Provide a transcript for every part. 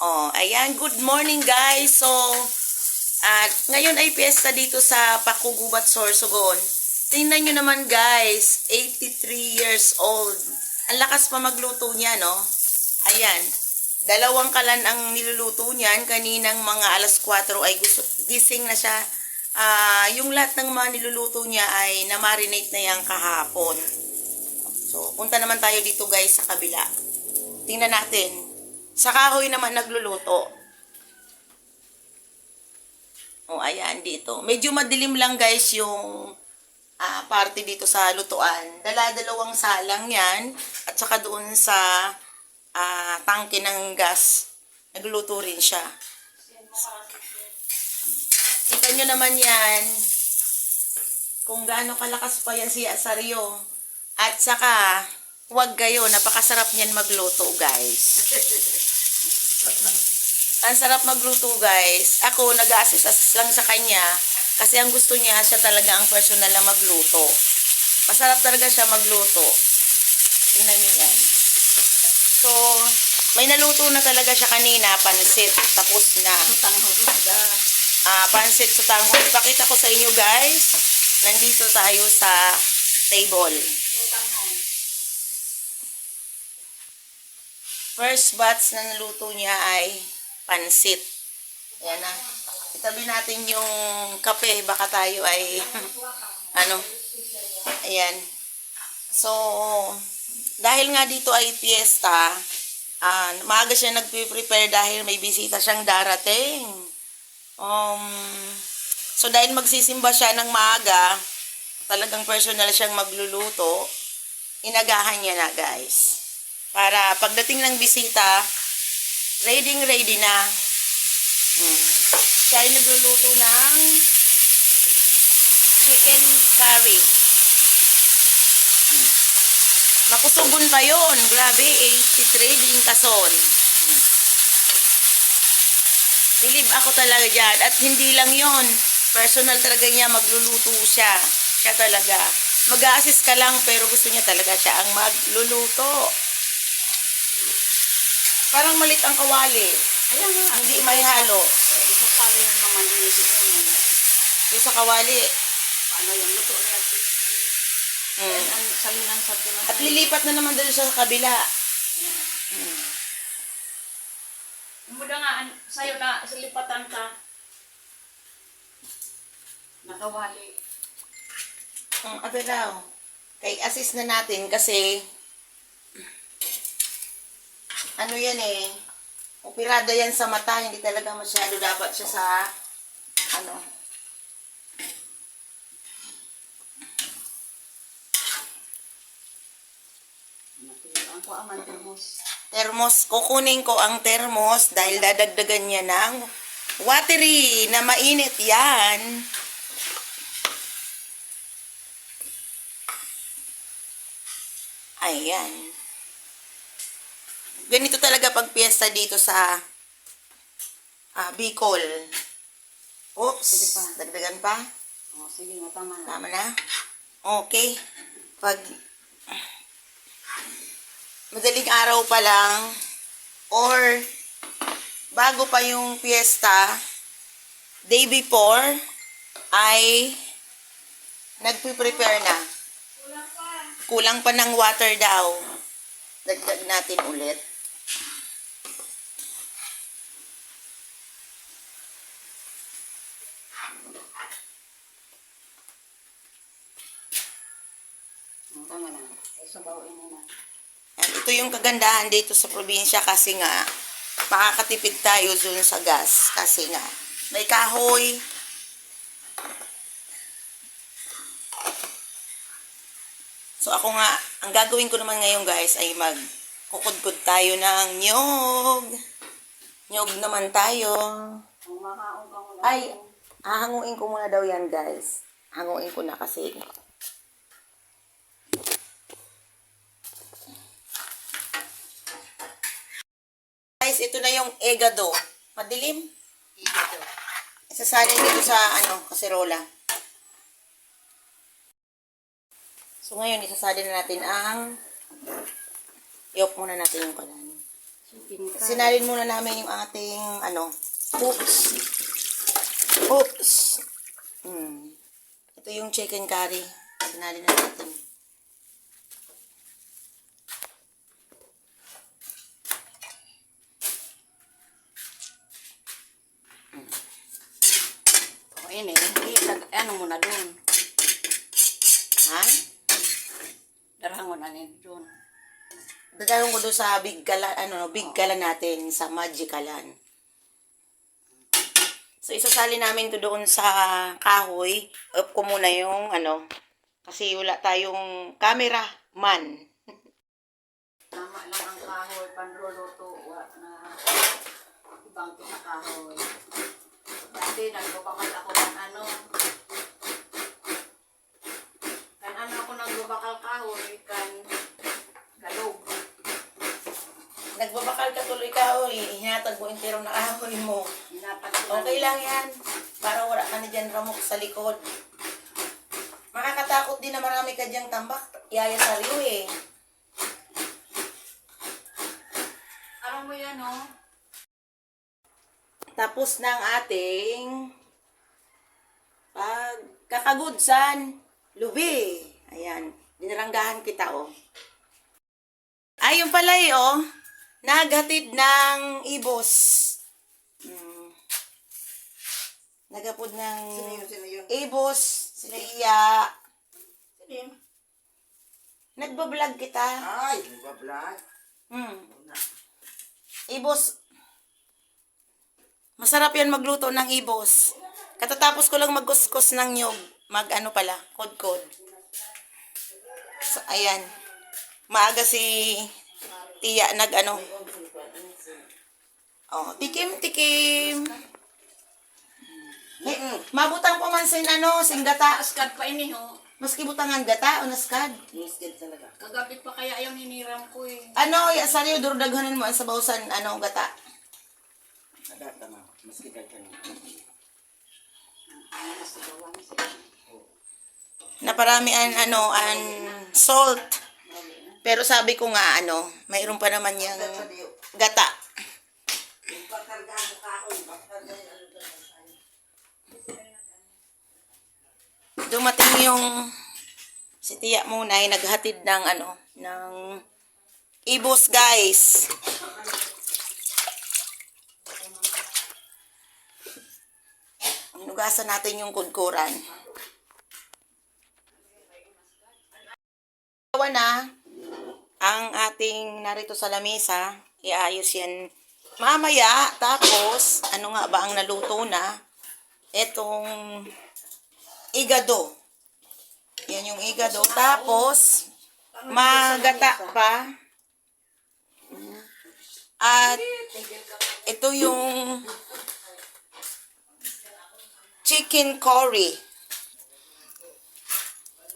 Oh, ayan. Good morning, guys. So, at ngayon ay piyesta dito sa Pakugubat, Sorsogon. Tingnan nyo naman, guys. 83 years old. Ang lakas pa magluto niya, no? Ayan. Dalawang kalan ang niluluto niyan. Kaninang mga alas 4 ay gusto, gising na siya. Ah, yung lahat ng mga niluluto niya ay na-marinate na yan kahapon. So, punta naman tayo dito, guys, sa kabila. Tingnan natin. Sa kahoy naman nagluluto. Oh, ayan dito. Medyo madilim lang guys yung ah, party dito sa lutuan. Dala-dalawang salang yan. At saka doon sa ah, tangke ng gas. Nagluluto rin siya. Kita nyo naman yan. Kung gaano kalakas pa yan si Asario. At saka, huwag kayo. Napakasarap niyan magluto guys. Ang sarap magluto, guys. Ako, nag-assist lang sa kanya kasi ang gusto niya, siya talaga ang personal na magluto. Masarap talaga siya magluto. Tingnan niyo yan. So, may naluto na talaga siya kanina, pansit. Tapos na. Ah, pansit sa tanghon. Pakita ko sa inyo, guys. Nandito tayo sa table. First batch na naluto niya ay pansit. Ayan na. Itabi natin yung kape. Baka tayo ay, ano, ayan. So, dahil nga dito ay fiesta, ah, maaga siya nagpe-prepare dahil may bisita siyang darating. Um, so, dahil magsisimba siya ng maaga, talagang personal siyang magluluto, inagahan niya na, guys. Para pagdating ng bisita, ready ready na. Hmm. Siya ay nagluluto ng chicken curry. Hmm. Makusugon pa yun. Grabe, 83 din kason. Hmm. Believe ako talaga dyan. At hindi lang yon Personal talaga niya, magluluto siya. Siya talaga. Mag-assist ka lang, pero gusto niya talaga siya ang magluluto. Parang malit ang kawali. Ayan nga. Hindi may halo. Isa pala yan naman initi ko yun. Di sa kawali. Paano yung luto na yan? Mm. Ang sabi ng sabi naman. At lilipat na naman doon sa kabila. Muda nga, sa'yo na, sa lipatan ka. Nakawali. Mm, ate daw. Kay assist na natin kasi ano yan eh. Operada yan sa mata. Hindi talaga masyado dapat siya sa ano. Ang ko aman termos. Thermos. Kukunin ko ang thermos dahil dadagdagan niya ng watery na mainit yan. Ayan. Ganito talaga pag piyesta dito sa ah, Bicol. Oops. Sige pa. Dagdagan pa. Oh, sige nga, tama na. Tama na? Okay. Pag madaling araw pa lang or bago pa yung fiesta, day before ay nagpe-prepare na. Kulang pa ng water daw. Dagdag natin ulit. O, tama sabawin mo na. Ito yung kagandahan dito sa probinsya kasi nga makakatipid tayo dun sa gas kasi nga may kahoy. So ako nga, ang gagawin ko naman ngayon guys ay mag kukudkod tayo ng nyog. Nyog naman tayo. Ay, hahanguin ko muna daw yan guys. Hanguin ko na kasi. Ito na yung egado. Madilim. Isasalin dito sa ano, kaserola. So ngayon, isasalin na natin ang Iyok muna natin yung kalan. Sinalin muna namin yung ating, ano, oops. Oops. Hmm. Ito yung chicken curry. Sinalin na natin. O, ini. Ilag, ano mo na doon. Ha? Darang mo na nito doon. Dadalong ko doon sa big galan, ano, big galan natin, sa magicalan. So, isasali namin to doon sa kahoy. Up ko muna yung, ano, kasi wala tayong camera man. Tama lang ang kahoy, panluluto, wa na ibang kinakahoy. Dati nagbabakal ako ng ano. Kan ano ako nagbabakal kahoy, kan galog. Nagbabakal ka tuloy kahoy, hinatag mo enterong na kahoy mo. Inatag ko Okay lang yan. Para wala ka na dyan ramok sa likod. Makakatakot din na marami ka dyang tambak. Yaya sariw eh. Alam mo yan, oh. Tapos ng ating pagkakagudsan, lubi. Ayan. Dinaranggahan kita, oh. Ayun pala eh, oh. Naghatid ng ibos. Hmm. Nagapod ng ibos. Si Tia. Nagbablog kita. Ay, nagbablog. Hmm. Ibos. Masarap yan magluto ng ibos. Katatapos ko lang magkuskus ng nyog. Mag ano pala, kod-kod. So, ayan. Maaga si Tia nag ano. Oh, tikim, tikim. Eh, mabutang pa man sin ano, sing gata. Askad pa ini, oh. Maski butangan gata, unaskad. Muskid talaga. Kagabi pa kaya yung hiniram ko, eh. Ano, ya, sariyo, durudaghanin mo sa bawsan, ano, gata. Agata na. Muskid ka na. Ano, sa bawang siya. na parami an ano an salt. Pero sabi ko nga ano, mayroon pa naman yung gata. Dumating yung si Tia muna ay naghatid ng ano, ng ibos guys. Inugasan natin yung kudkuran. Gawa na ang ating narito sa lamesa. Iayos yan mamaya. Tapos, ano nga ba ang naluto na? Etong igado. Yan yung igado. Tapos, magata pa. At ito yung chicken curry.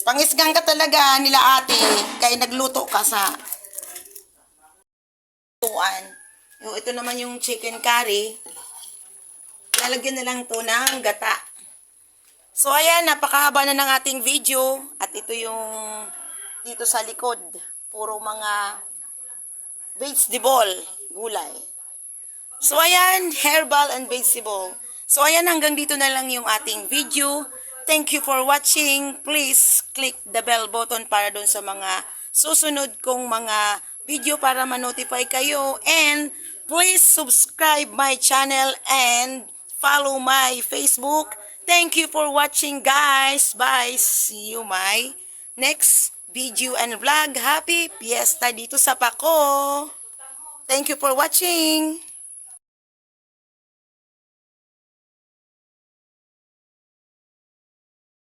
Pangisgang ka talaga nila ate, kaya nagluto ka sa tuan. Yung ito naman yung chicken curry. Lalagyan na lang to ng gata. So ayan, napakahaba na ng ating video. At ito yung dito sa likod. Puro mga vegetable, gulay. So ayan, herbal and vegetable. So ayan, hanggang dito na lang yung ating video. Thank you for watching. Please click the bell button para doon sa mga susunod kong mga video para ma-notify kayo. And please subscribe my channel and follow my Facebook. Thank you for watching guys. Bye. See you my next video and vlog. Happy Fiesta dito sa Paco. Thank you for watching.